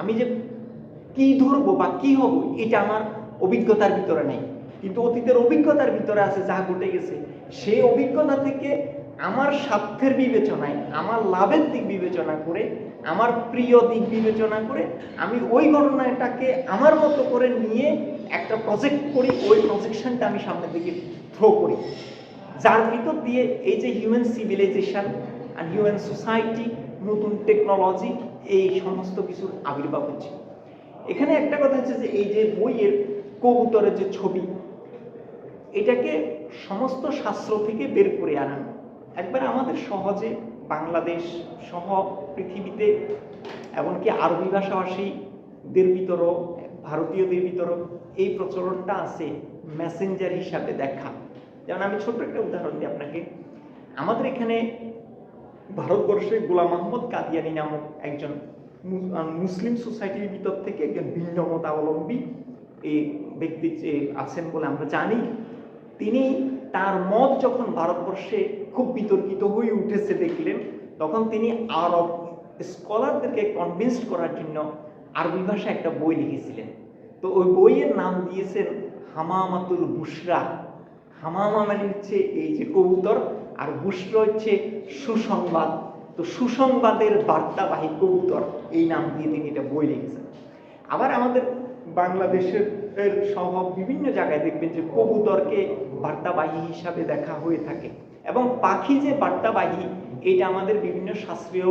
আমি যে কি ধরবো বা কি হব, এটা আমার অভিজ্ঞতার ভিতরে নেই। কিন্তু অতীতের অভিজ্ঞতার ভিতরে আছে যা ঘটে গেছে। সেই অভিজ্ঞতা থেকে আমার স্বার্থের বিবেচনায়, আমার লাভের দিক বিবেচনা করে, আমার প্রিয় দিক বিবেচনা করে, আমি ওই ঘটনাটাকে আমার মতো করে নিয়ে একটা প্রজেক্ট করি, ওই প্রজেকশনটা আমি সামনের দিকে থ্রো করি। যার ভিতর দিয়ে এই যে হিউম্যান সিভিলাইজেশন আর হিউম্যান সোসাইটি নতুন টেকনোলজি এই সমস্ত কিছুর আবির্ভাব হচ্ছে। এখানে একটা কথা হচ্ছে যে এই যে বইয়ের কবুতরের যে ছবি, এটাকে সমস্ত শাস্ত্র থেকে বের করে আনা একবার আমাদের সহজে বাংলাদেশ সহ পৃথিবীতে, এমনকি আরবি ভাষাভাষীদের ভিতরও, ভারতীয়দের ভিতরও এই প্রচলনটা আছে মেসেঞ্জার হিসাবে দেখা। যেমন আমি ছোট্ট একটা উদাহরণ দিই আপনাকে। আমাদের এখানে ভারতবর্ষে গোলাম মোহাম্মদ কাদিয়ানি নামক একজন মুসলিম সোসাইটির ভিতর থেকে একজন ভিন্ন মতাবলম্বী এই ব্যক্তি যে আছেন বলে আমরা জানি, তিনি তার মত যখন ভারতবর্ষে খুব বিতর্কিত হয়ে উঠেছে দেখলেন, তখন তিনি আরব স্কলারদেরকে কনভিন্সড করার জন্য আরবি ভাষায় একটা বই লিখেছিলেন। তো ওই বইয়ের নাম দিয়েছেন হামামাতুল বুশরা। হামামা মানে হচ্ছে এই যে কবুতর আর বুশরা হচ্ছে সুসংবাদ। তো সুসংবাদের বার্তাবাহী কবুতর এই নাম দিয়ে তিনি এটা বই লিখেছেন। আবার আমাদের বাংলাদেশের সহ বিভিন্ন জায়গায় দেখবেন যে কবুতরকে বার্তাবাহী হিসাবে দেখা হয়ে থাকে এবং পাখি যে বার্তাবাহী, এটা আমাদের বিভিন্ন শাস্ত্রীয়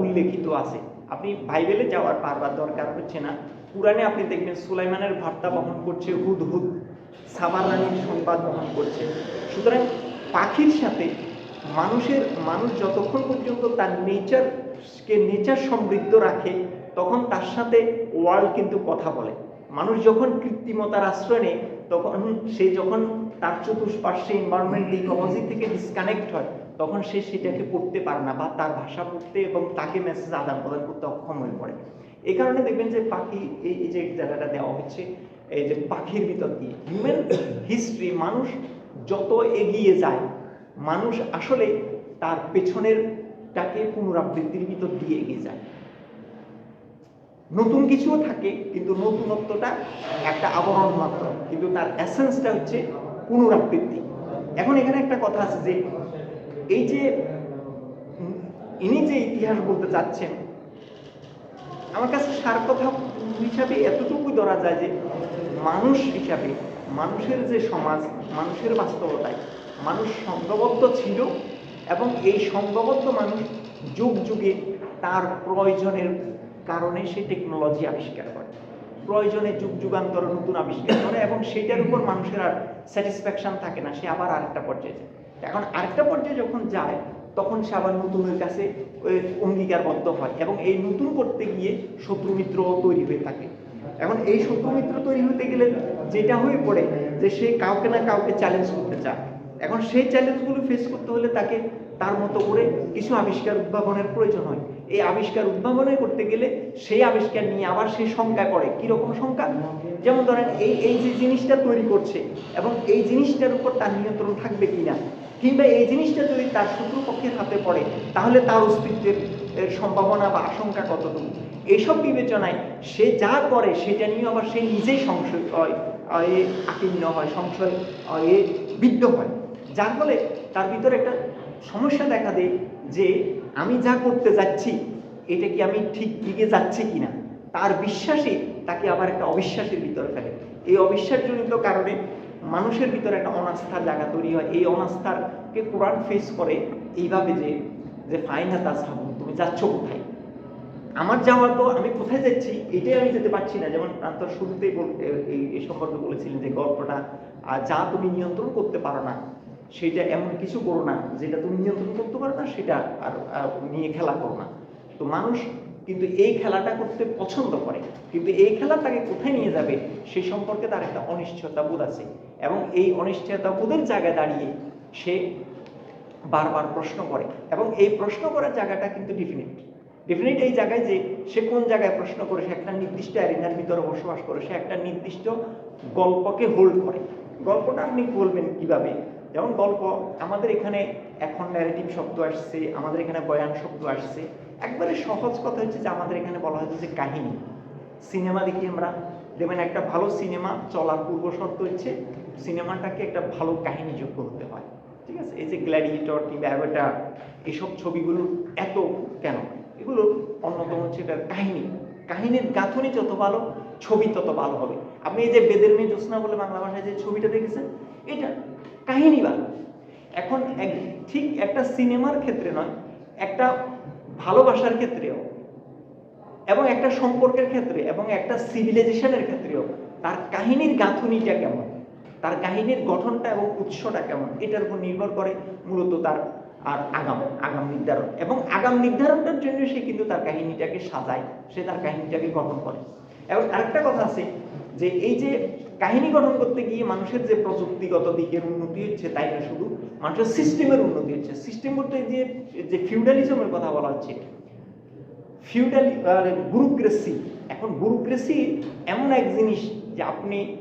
উল্লেখিত আছে। আপনি বাইবেলে যাওয়ার বারবার দরকার হচ্ছে না। পুরাণে আপনি দেখবেন সুলাইমানের বার্তা বহন করছে হুদ হুদ সাবার রানীর সংবাদ বহন করছে। সুতরাং পাখির সাথে মানুষের, মানুষ যতক্ষণ পর্যন্ত তার নেচারকে নেচার সমৃদ্ধ রাখে, তখন তার সাথে ওয়ার্ল্ড কিন্তু কথা বলে। মানুষ যখন কৃত্রিমতার আশ্রয় নেয়, তখন সে যখন তার চতুষ্পার্শ্বে এনভায়রনমেন্ট ইকোলজি থেকে ডিসকানেক্ট হয়, তখন সে সেটাকে পড়তে পারে না বা তার ভাষা পড়তে এবং তাকে মেসেজ আদান প্রদান করতে অক্ষম হয়ে পড়ে। এই কারণে দেখবেন যে পাখি, এই এই যে জায়গাটা দেওয়া হচ্ছে, এই যে পাখির ভিতর দিয়ে হিউম্যান হিস্ট্রি মানুষ যত এগিয়ে যায়, মানুষ আসলে তার পেছনের টাকে পুনরাবৃত্তির ভিতর দিয়ে এগিয়ে যায়। নতুন কিছুও থাকে, কিন্তু নতুনত্বটা একটা আবরণ মাত্র, কিন্তু তার এসেন্সটা হচ্ছে পুনরাবৃত্তি। এখন এখানে একটা কথা আছে যে, এই যে, ইনি যে ইতিহাস বলতে চাচ্ছেন, আমার কাছে সার কথা হিসাবে এতটুকু ধরা যায় যে, মানুষ হিসাবে মানুষের যে সমাজ, মানুষের বাস্তবতায়, মানুষ সংঘবদ্ধ ছিল এবং এই সংঘবদ্ধ মানুষ যুগ যুগে তার প্রয়োজনের কারণে সে টেকনোলজি আবিষ্কার করে। প্রয়োজনে যুগ যুগান্তর নতুন আবিষ্কার করে এবং সেটার উপর মানুষের আর স্যাটিসফ্যাকশন থাকে না, সে আবার আরেকটা পর্যায়ে যায়। এখন আরেকটা পর্যায়ে যখন যায়, তখন সে আবার নতুনের কাছে অঙ্গীকারবদ্ধ হয় এবং এই নতুন করতে গিয়ে শত্রু মিত্র তৈরি হয়ে থাকে। এখন এই শত্রু মিত্র তৈরি হতে গেলে যেটা হয়ে পড়ে যে সে কাউকে না কাউকে চ্যালেঞ্জ করতে চায়। এখন সেই চ্যালেঞ্জগুলো ফেস করতে হলে তাকে তার মতো করে কিছু আবিষ্কার উদ্ভাবনের প্রয়োজন হয়। এই আবিষ্কার উদ্ভাবনে করতে গেলে সেই আবিষ্কার নিয়ে আবার সেই শঙ্কা করে। কীরকম শঙ্কা? যেমন ধরেন এই এই যে জিনিসটা তৈরি করছে এবং এই জিনিসটার উপর তার নিয়ন্ত্রণ থাকবে কিনা? কিংবা এই জিনিসটা যদি তার শত্রুপক্ষের হাতে পড়ে, তাহলে তার অস্তিত্বের সম্ভাবনা বা আশঙ্কা কতটুকু? এইসব বিবেচনায় সে যা করে, সেটা নিয়ে আবার সে নিজেই সংশয় হয়। এ আকীর্ণ হয়, সংশয় এ বিদ্ধ হয়। যার ফলে তার ভিতরে একটা সমস্যা দেখা দেয় যে আমি যা করতে যাচ্ছি, এটা কি আমি ঠিক দিকে যাচ্ছি কিনা? তার বিশ্বাসই তাকে আবার একটা অবিশ্বাসের ভিতরে ফেলে। এই অবিশ্বাসজনিত কারণে মানুষের ভিতরে একটা অনাস্থার জায়গা তৈরি হয়। এই অনাস্থারকে কোরআন ফেস করে এইভাবে যে যে ফাইনা তা তুমি যাচ্ছ কোথায়? আমার যাওয়া তো আমি কোথায় যাচ্ছি, এটাই আমি যেতে পারছি না। যেমন প্রান্তর শুরুতেই এই সম্পর্কে বলেছিলেন যে গল্পটা যা তুমি নিয়ন্ত্রণ করতে পারো না, সেটা এমন কিছু করো না, যেটা তুমি নিয়ন্ত্রণ করতে পারো না, সেটা আর নিয়ে খেলা করো না। তো মানুষ কিন্তু এই খেলাটা করতে পছন্দ করে, কিন্তু এই খেলা তাকে কোথায় নিয়ে যাবে, সে সম্পর্কে তার একটা অনিশ্চয়তা বোধ আছে। এবং এই অনিশ্চয়তা বোধের জায়গায় দাঁড়িয়ে সে বারবার প্রশ্ন করে। এবং এই প্রশ্ন করার জায়গাটা কিন্তু ডিফিনিট ডেফিনেট এই জায়গায় যে সে কোন জায়গায় প্রশ্ন করে, সে একটা নির্দিষ্ট অ্যারিনার ভিতরে বসবাস করে, সে একটা নির্দিষ্ট গল্পকে হোল্ড করে। গল্পটা আপনি বলবেন কীভাবে? যেমন গল্প, আমাদের এখানে এখন ন্যারেটিভ শব্দ আসছে, আমাদের এখানে বয়ান শব্দ আসছে। একবারে সহজ কথা হচ্ছে যে আমাদের এখানে বলা হয়েছে যে কাহিনী। সিনেমা দেখি আমরা। দেখবেন একটা ভালো সিনেমা চলার পূর্ব শর্ত হচ্ছে সিনেমাটাকে একটা ভালো কাহিনী যোগ্য হতে হয়। ঠিক আছে? এই যে গ্ল্যাডিয়েটর কিংবা অ্যাভেটার এইসব ছবিগুলো এত কেন এগুলো অন্যতম হচ্ছে এটার কাহিনী। কাহিনীর গাঁথনি যত ভালো, ছবি তত ভালো হবে। আপনি এই যে বেদের মেয়ে জ্যোৎস্না বলে বাংলা ভাষায় যে ছবিটা দেখেছেন, এটা কাহিনী ভালো। এখন এক, ঠিক একটা সিনেমার ক্ষেত্রে নয়, একটা ভালোবাসার ক্ষেত্রেও এবং একটা সম্পর্কের ক্ষেত্রে এবং একটা সিভিলাইজেশনের ক্ষেত্রেও তার কাহিনীর গাঁথনিটা কেমন? তার কাহিনীর গঠনটা এবং উৎসটা কেমন? এটার উপর নির্ভর করে মূলত তার আর আগাম আগাম নির্ধারণ এবং আগাম নির্ধারণটার জন্য সে কিন্তু তার কাহিনীটাকে সাজায়, সে তার কাহিনীটাকে গঠন করে। এবং আরেকটা কথা আছে যে এই যে কাহিনী গঠন করতে গিয়ে মানুষের যে প্রযুক্তিগত দিকের উন্নতি হচ্ছে, তাই না শুধু? মানুষের সিস্টেমের উন্নতি হচ্ছে। সিস্টেম বলতে যে যে ফিউডালিজমের কথা বলা হচ্ছে। ফিউডাল ব্যুরোক্রেসি এখন ব্যুরোক্রেসি এমন এক জিনিস যে আপনি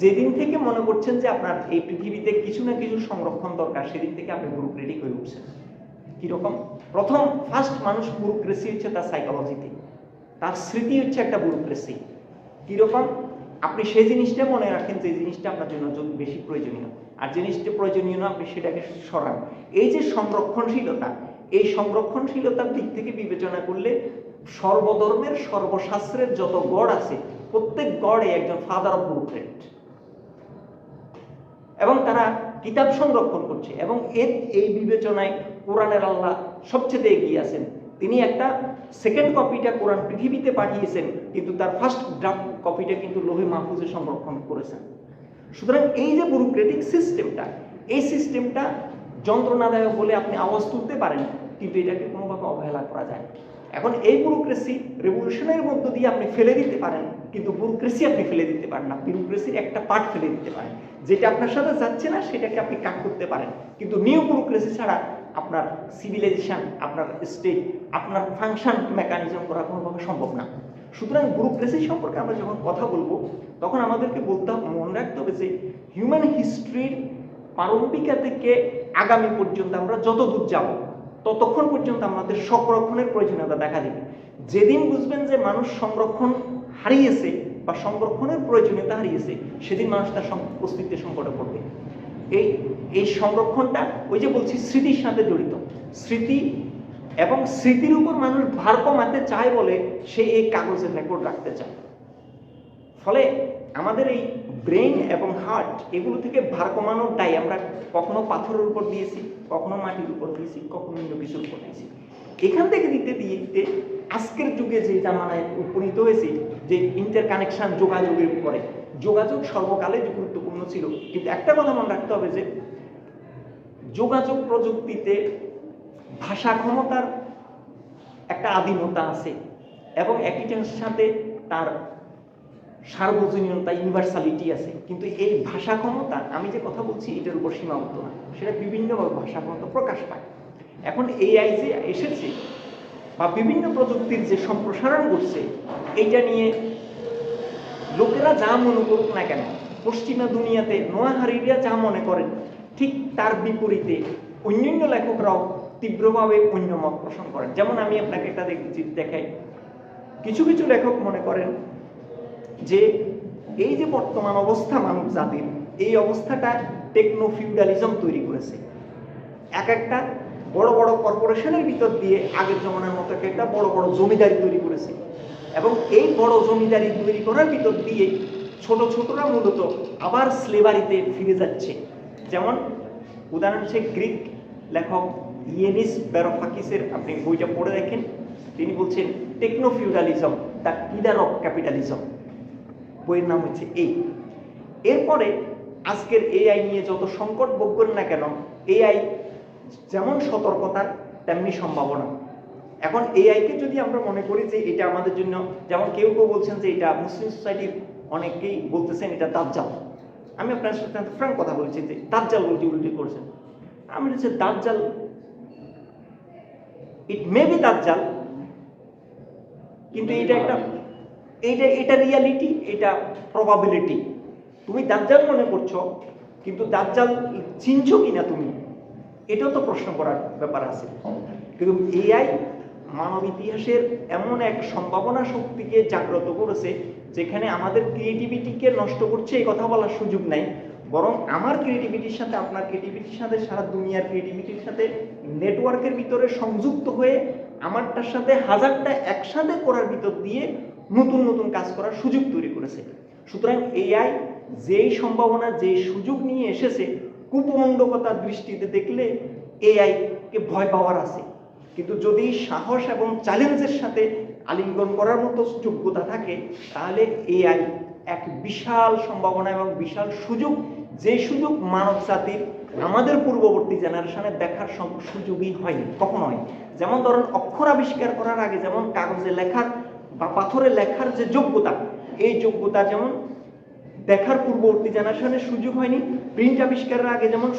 যেদিন থেকে মনে করছেন যে আপনার এই পৃথিবীতে কিছু না কিছু সংরক্ষণ দরকার, সেদিন থেকে আপনি ব্যুরোক্রেটিক হয়ে উঠছেন। কীরকম? প্রথম ফার্স্ট মানুষ ব্যুরোক্রেসি হচ্ছে তার সাইকোলজিতে তার স্মৃতি হচ্ছে একটা ব্যুরোক্রেসি কীরকম? আপনি সেই জিনিসটা মনে রাখেন যে জিনিসটা আপনার জন্য বেশি প্রয়োজনীয়। আর জিনিসটা প্রয়োজনীয় না, আপনি সেটাকে সরান। এই যে সংরক্ষণশীলতা, এই সংরক্ষণশীলতার দিক থেকে বিবেচনা করলে সর্বধর্মের সর্বশাস্ত্রের যত গড় আছে, প্রত্যেক গড়ে একজন ফাদার অফ ব্যুরোক্রেট এবং তারা কিতাব সংরক্ষণ করছে এবং এর এই বিবেচনায় কোরআনের আল্লাহ সবচেয়ে এগিয়ে আছেন তিনি একটা সেকেন্ড কপিটা কোরআন পৃথিবীতে পাঠিয়েছেন, কিন্তু তার ফার্স্ট ড্রাফট কপিটা কিন্তু লোহে মাহফুজে সংরক্ষণ করেছেন সুতরাং এই যে ব্যুরোক্রেটিক সিস্টেমটা এই সিস্টেমটা যন্ত্রণাদায়ক বলে আপনি আওয়াজ তুলতে পারেন, কিন্তু এটাকে কোনোভাবে অবহেলা করা যায়। এখন এই ব্যুরোক্রেসি রেভলিউশনের মধ্য দিয়ে আপনি ফেলে দিতে পারেন কিন্তু ব্যুরোক্রেসি আপনি ফেলে দিতে পারেন না। ব্যুরোক্রেসির একটা পার্ট ফেলে দিতে পারেন। যেটা আপনার সাথে যাচ্ছে না, সেটাকে আপনি কাট করতে পারেন। কিন্তু নিউ ব্যুরোক্রেসি ছাড়া আপনার সিভিলাইজেশন আপনার স্টেট আপনার ফাংশন মেকানিজম করা কোনোভাবে সম্ভব না। সুতরাং ব্যুরোক্রেসি সম্পর্কে আমরা যখন কথা বলব, তখন আমাদেরকে বলতে মনে রাখতে হবে যে হিউম্যান হিস্ট্রির প্রারম্ভিকা থেকে আগামী পর্যন্ত আমরা যত দূর যাব, ততক্ষণ পর্যন্ত আমাদের সংরক্ষণের প্রয়োজনীয়তা দেখা দেবে। যেদিন বুঝবেন যে মানুষ সংরক্ষণ হারিয়েছে বা সংরক্ষণের প্রয়োজনীয়তা হারিয়েছে, সেদিন মানুষ তার অস্তিত্বের সংকটে পড়বে। এই এই সংরক্ষণটা ওই যে বলছি স্মৃতির সাথে জড়িত। স্মৃতি এবং স্মৃতির উপর মানুষ ভার কমাতে চায় বলে সে এই কাগজের রেকর্ড রাখতে চায়। ফলে আমাদের এই ব্রেন এবং হার্ট এগুলো থেকে ভার কমানোর দায় আমরা কখনো পাথরের উপর দিয়েছি, কখনো মাটির উপর দিয়েছি, কখনো অন্য কিছুর উপর দিয়েছি। এখান থেকে দিতে দিতে আজকের যুগে যে জামানায় উপনীত হয়েছি যে ইন্টার কানেকশন যোগাযোগের উপরে যোগাযোগ সর্বকালে গুরুত্বপূর্ণ ছিল। কিন্তু একটা কথা মনে রাখতে হবে যে, যোগাযোগ প্রযুক্তিতে ভাষা ক্ষমতার একটা আদিমতা আছে এবং একইটার সাথে তার সার্বজনীনতা ইউনিভার্সালিটি আছে। কিন্তু এই ভাষা ক্ষমতা, আমি যে কথা বলছি, এটার উপর সীমাবদ্ধ না। সেটা বিভিন্নভাবে ভাষা ক্ষমতা প্রকাশ পায়। এখন এআই যে এসেছে বা বিভিন্ন প্রযুক্তির যে সম্প্রসারণ ঘটছে, এইটা নিয়ে লোকেরা যা মনে করুক না কেন, পশ্চিমা দুনিয়াতে নোয়াহারিরা যা মনে করেন, ঠিক তার বিপরীতে অন্যান্য লেখকরাও তীব্রভাবে অন্য মত পোষণ করেন। যেমন আমি আপনাকে একটা দেখছি দেখাই। কিছু কিছু লেখক মনে করেন যে, এই যে বর্তমান অবস্থা মানব জাতির, এই অবস্থাটা টেকনো ফিউডালিজম তৈরি করেছে। এক একটা বড় বড় কর্পোরেশনের ভিতর দিয়ে আগের জমানার মতো একটা বড় বড় জমিদারি তৈরি করেছে। এবং এই বড় জমিদারি তৈরি করার ভিতর দিয়ে ছোট ছোটরা মূলত আবার স্লেভারিতে ফিরে যাচ্ছে। যেমন উদাহরণ হচ্ছে গ্রিক লেখক ইয়েনিস ব্যারোফাকিসের আপনি বইটা পড়ে দেখেন, তিনি বলছেন techno feudalism the killer of capitalism বইয়ের নাম হচ্ছে এই এরপরে আজকের এআই নিয়ে যত সংকট ভোগ করেন না কেন এআই যেমন সতর্কতা, তেমনি সম্ভাবনা। এখন এআইকে যদি আমরা মনে করি যে এটা আমাদের জন্য, যেমন কেউ কেউ বলছেন যে এটা মুসলিম সোসাইটির অনেকেই বলতেছেন এটা দাজ্জাল। আমি আপনার সাথে ফ্রাঙ্ক কথা বলছি যে দাজ্জাল উল্টি উল্টি করছেন। আমি হচ্ছে দাজ্জাল ইট মে বি দাজ্জাল, কিন্তু এটা একটা এইটা এটা রিয়ালিটি এটা প্রবাবিলিটি তুমি দাজ্জাল মনে করছ, কিন্তু দাজ্জাল চিনছো কিনা তুমি? এটাও তো প্রশ্ন করার ব্যাপার আছে। কিন্তু এআই মানব ইতিহাসের এমন এক সম্ভাবনা শক্তিকে জাগ্রত করেছে, যেখানে আমাদের ক্রিয়েটিভিটিকে নষ্ট করছে এই কথা বলার সুযোগ নাই। বরং আমার ক্রিয়েটিভিটির সাথে, আপনার ক্রিয়েটিভিটির সাথে, সারা দুনিয়ার ক্রিয়েটিভিটির সাথে নেটওয়ার্কের ভিতরে সংযুক্ত হয়ে আমারটার সাথে হাজারটা একসাথে করার ভিতর দিয়ে নতুন নতুন কাজ করার সুযোগ তৈরি করেছে। সুতরাং এআই যেই সম্ভাবনা, যেই সুযোগ নিয়ে এসেছে কুপমণ্ডকতার দৃষ্টিতে দেখলে এআই কে ভয় পাওয়ার আছে। কিন্তু যদি সাহস এবং চ্যালেঞ্জের সাথে আলিঙ্গন করার মতো যোগ্যতা থাকে, তাহলে এআই এক বিশাল সম্ভাবনা এবং বিশাল সুযোগ। যে সুযোগ মানব জাতির আমাদের পূর্ববর্তী জেনারেশনে দেখার সুযোগই হয়নি, কখনো হয় যেমন ধরুন অক্ষর আবিষ্কার করার আগে যেমন কাগজে লেখার বা পাথরে লেখার যে যোগ্যতা, এই যোগ্যতা যেমন দেখার পূর্ববর্তী জেনারেশনের সুযোগ হয়নি। প্রিন্ট আবিষ্কারের আগে যেমন